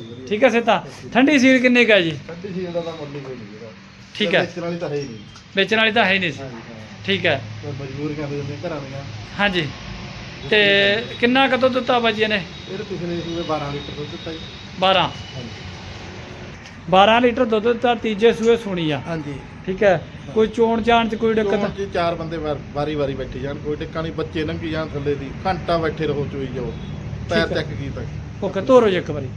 ਜੀ ਠੀਕ ਹੈ ਸੇਤਾ ਠੰਡੀ ਸੀਲ ਕਿੰਨੀ ਕੁ ਜੀ? ਠੰਡੀ ਸੀਲ ਦਾ ਤਾਂ ਮੁੱਲ ਹੀ ਕੋਈ ਨਹੀਂ ਵੀਰਾ ਠੀਕ ਹੈ। ਵੇਚਣ ਵਾਲੀ ਤਾਂ ਹੈ ਹੀ ਨਹੀਂ। ਵੇਚਣ ਵਾਲੀ ਤਾਂ ਹੈ ਹੀ ਨਹੀਂ ਸੀ। ਠੀਕ ਹੈ। ਮਜਬੂਰੀਆਂ ਹੋ ਜਾਂਦੀਆਂ ਘਰਾਂ ਦੀਆਂ ਹਾਂਜੀ। ਤੇ ਕਿੰਨਾ ਕਦੋਂ ਦਿੱਤਾ ਬਾਜੀ ਨੇ ਇਹਦੇ ਪਿਛਲੇ ਸੂਏ 12 ਲੀਟਰ ਦੁੱਧ ਦਿੱਤਾ ਜੀ। 12 ਹਾਂਜੀ। 12 ਲੀਟਰ ਦੁੱਧ ਦਿੱਤਾ ਤੀਜੇ ਸੂਏ ਸੁਣੀ ਆ। ਹਾਂਜੀ। ਠੀਕ ਹੈ। ਕੋਈ ਚੋਣ ਚਾਣ ਚ ਕੋਈ ਦਿੱਕਤ? ਜੀ ਚਾਰ ਬੰਦੇ ਵਾਰੀ ਵਾਰੀ ਬੈਠੇ ਜਾਣ ਕੋਈ ਟਿੱਕਾ ਨਹੀਂ ਬੱਚੇ ਲੰਘੀ ਜਾਣ ਥੱਲੇ ਦੀ। ਘੰਟਾ ਬੈਠੇ ਰਹੋ ਚੋਈ ਜਾਓ। ਪੈਰ। ਚੱਕ ਕੀ ਤੱਕ ਓਕੇ ਤੋਰੋ ਜੀ ਇੱਕ ਵਾਰੀ।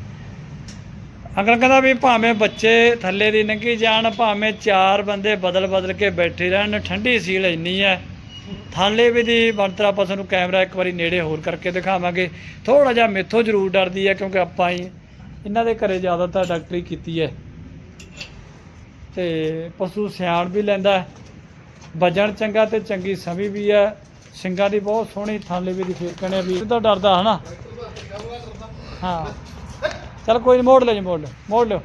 ਅੰਕਲ ਕਹਿੰਦਾ ਵੀ ਭਾਵੇਂ ਬੱਚੇ ਥੱਲੇ ਦੀ ਲੰਘੀ ਜਾਣ, ਭਾਵੇਂ ਚਾਰ ਬੰਦੇ ਬਦਲ ਬਦਲ ਕੇ ਬੈਠੇ ਰਹਿਣ, ਠੰਡੀ ਸੀਲ ਇੰਨੀ ਹੈ। ਥਾਲੇ ਵੀ ਦੀ ਬਣਤਰ ਆਪਾਂ ਨੂੰ ਕੈਮਰਾ ਇੱਕ ਵਾਰੀ ਨੇੜੇ ਹੋਰ ਕਰਕੇ ਦਿਖਾਵਾਂਗੇ। ਥੋੜਾ ਜਿਹਾ ਮੇਥੋਂ ਜ਼ਰੂਰ ਡਰਦੀ ਹੈ ਕਿਉਂਕਿ ਆਪਾਂ ਹੀ ਇਹਨਾਂ ਦੇ ਘਰੇ ਜ਼ਿਆਦਾਤਰ ਡਾਕਟਰੀ ਕੀਤੀ ਹੈ। ਤੇ ਪਸ਼ੂ ਸਿਆਣ ਵੀ ਲੈਂਦਾ ਹੈ। ਵਜਣ ਚੰਗਾ ਤੇ ਚੰਗੀ ਸਮੀ ਵੀ ਹੈ। ਸਿੰਗਾਂ ਦੀ ਬਹੁਤ ਸੋਹਣੀ ਥਾਲੇ ਵੀ ਦੀ ਫੇਰਕਣੇ ਵੀ, ਇਹ ਤਾਂ ਡਰਦਾ ਹਨਾ। ਹਾਂ। ਚਲ ਕੋਈ ਨਹੀਂ ਮੋੜ ਲਿਓ ਜੀ, ਮੋੜ ਲਿਓ ਮੋੜ ਲਿਓ।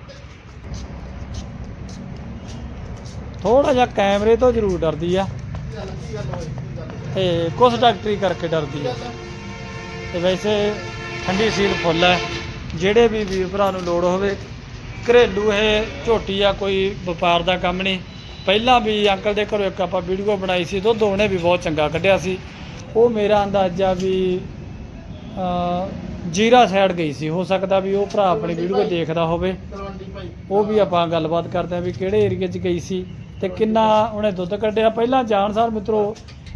ਥੋੜਾ ਜਿਹਾ ਕੈਮਰੇ ਤੋਂ ਜ਼ਰੂਰ ਡਰਦੀ ਆ। ਤੇ ਕੁਛ ਡਾਕਟਰੀ ਕਰਕੇ ਡਰਦੀ ਆ। ਤੇ ਵੈਸੇ ਠੰਡੀ ਸੀਲ ਫੁੱਲ ਹੈ ਜਿਹੜੇ ਵੀ ਵੀਰ ਭਰਾ ਨੂੰ ਲੋੜ ਹੋਵੇ, ਘਰੇਲੂ ਇਹ ਝੋਟੀ ਆ, ਕੋਈ ਵਪਾਰ ਦਾ ਕੰਮ ਨਹੀਂ ਪਹਿਲਾਂ ਵੀ ਅੰਕਲ ਦੇ ਘਰੋਂ ਇੱਕ ਆਪਾਂ ਵੀਡੀਓ ਬਣਾਈ ਸੀ, ਦੁੱਧ ਉਹਨੇ ਵੀ ਬਹੁਤ ਚੰਗਾ ਕੱਢਿਆ ਸੀ। ਉਹ ਮੇਰਾ ਅੰਦਾਜ਼ਾ ਵੀ ਜੀਰਾ ਸਾਈਡ ਗਈ ਸੀ ਹੋ ਸਕਦਾ ਵੀ ਉਹ ਭਰਾ ਆਪਣੀ ਵੀਡੀਓ ਦੇਖਦਾ ਹੋਵੇ। ਭਾਈ। ਉਹ ਵੀ ਆਪਾਂ ਗੱਲਬਾਤ ਕਰਦੇ ਆ ਵੀ ਕਿਹੜੇ ਏਰੀਏ 'ਚ ਗਈ ਸੀ ਤੇ ਕਿੰਨਾ ਉਹਨੇ ਦੁੱਧ ਕੱਢਿਆ। ਪਹਿਲਾਂ ਜਾਣਸਾਰ ਮਿੱਤਰੋ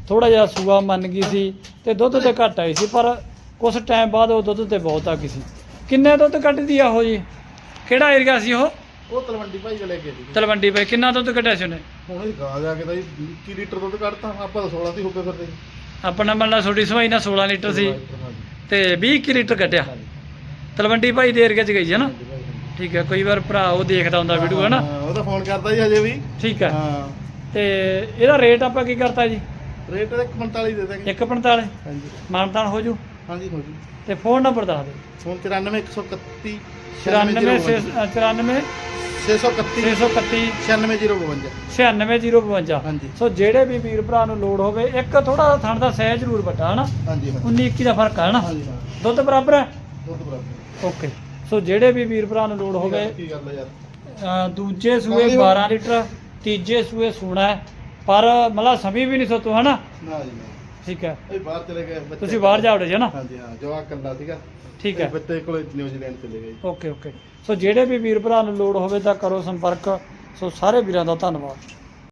ਥੋੜਾ ਜਿਹਾ ਸੂਆ ਮੰਨ ਗਈ ਸੀ ਤੇ ਦੁੱਧ ਤੇ ਘੱਟ ਆਈ ਸੀ ਪਰ ਕੁਝ ਟਾਈਮ ਬਾਅਦ ਉਹ ਦੁੱਧ ਤੇ ਬਹੁਤ ਆ ਗਈ ਸੀ। ਕਿੰਨੇ ਦੁੱਧ ਕੱਢਦੀ ਆ ਉਹ ਜੀ? ਕਿਹੜਾ ਏਰੀਆ ਸੀ ਉਹ? ਉਹ ਤਲਵੰਡੀ ਭਾਈ ਚਲੇ ਗਏ ਸੀ। ਤਲਵੰਡੀ ਪਏ ਕਿੰਨਾ ਦੁੱਧ ਕੱਢਿਆ ਸੀ ਉਹਨੇ? ਹੁਣ ਇਹ ਗਾਂ ਜਾ ਕੇ ਤਾਂ ਜੀ 20 ਲੀਟਰ ਦੁੱਧ ਕੱਢਤਾ। ਆਪਾਂ ਤਾਂ 16 ਦੀ ਹੋ ਕੇ ਫਿਰਦੇ। ਆਪਣਾ ਮੰਨ ਲਾ ਛੋਟੀ ਸਵਾਈ ਨਾਲ 16 ਲੀਟਰ ਸੀ। ਤੇ 20 ਕੁ ਲੀਟਰ ਕੱਢਿਆ ਤਲਵੰਡੀ ਭਾਈ ਦੇ ਏਰੀਏ 'ਚ ਗਈ ਹੈ ਨਾ? ਠੀਕ ਹੈ ਕਈ ਵਾਰ ਭਰਾ ਉਹ ਦੇਖਦਾ ਹੁੰਦਾ ਵੀਡੀਓ ਹੈ ਨਾ? ਉਹ ਤਾਂ ਫੋਨ ਕਰਦਾ ਜੀ ਹਜੇ ਵੀ। ਠੀਕ ਹੈ। ਹਾਂ। ਤੇ ਇਹਦਾ ਰੇਟ ਆਪਾਂ ਕੀ ਕਰਤਾ ਜੀ? ਰੇਟ 145 ਦੇ ਦਾਂਗੇ। 145 ਹਾਂਜੀ। ਮਾਨਤਾਨ ਹੋ ਜੂ? ਹਾਂਜੀ ਹੋ ਜੀ। ਤੇ ਫੋਨ ਨੰਬਰ ਦੱਸ ਦਿਓ। ਫੋਨ 94131 94 94 631 631 96052 96052 ਹਾਂਜੀ। ਸੋ ਜਿਹੜੇ ਵੀ ਵੀਰ ਭਰਾ ਨੂੰ ਲੋੜ ਹੋਵੇ ਇੱਕ ਥੋੜਾ ਥਣ ਦਾ ਸਾਈਜ਼ ਜ਼ਰੂਰ ਵੱਡਾ ਹਨਾ? ਹਾਂਜੀ ਹਾਂ 19 21 ਦਾ ਫ਼ਰਕ ਹੈ ਹਨਾ? ਹਾਂਜੀ ਹਾਂ। ਦੁੱਧ ਬਰਾਬਰ ਹੈ? ਦੁੱਧ ਬਰਾਬਰ। ਓਕੇ। ਸੋ ਜਿਹੜੇ ਵੀ ਵੀਰ ਭਰਾ ਨੂੰ ਲੋੜ ਹੋਵੇ ਕੀ ਗੱਲ ਹੈ ਯਾਰ? ਅ, ਦੂਜੇ ਸੂਏ 12 ਲੀਟਰ ਤੀਜੇ ਸੂਏ ਸੋਣਾ ਹੈ ਪਰ ਮਤਲਬ ਸਮੀ ਵੀ ਨਹੀਂ ਸੋਤੋ ਹਨਾ? ਨਾ ਜੀ ਨਾ। ਠੀਕ ਹੈ। ਇਹ ਬਾਹਰ ਚਲੇ ਗਏ ਬੱਚੇ ਤੁਸੀਂ ਬਾਹਰ ਜਾ ਵੜੇ ਜੀ ਹਨਾ ਹਾਂਜੀ ਹਾਂ ਜਵਾਕ ਕੱਲਾ ਸੀਗਾ। ਠੀਕ ਹੈ। ਬੱਚੇ ਕੋਲ ਨਿਊਜ਼ੀਲੈਂਡ ਚਲੇ ਗਏ। Okay okay. ਸੋ ਜਿਹੜੇ ਵੀ ਵੀਰ ਭਰਾ ਨੂੰ ਲੋੜ ਹੋਵੇ ਤਾਂ ਕਰੋ ਸੰਪਰਕ। ਸੋ ਸਾਰੇ ਵੀਰਾਂ ਦਾ ਧੰਨਵਾਦ।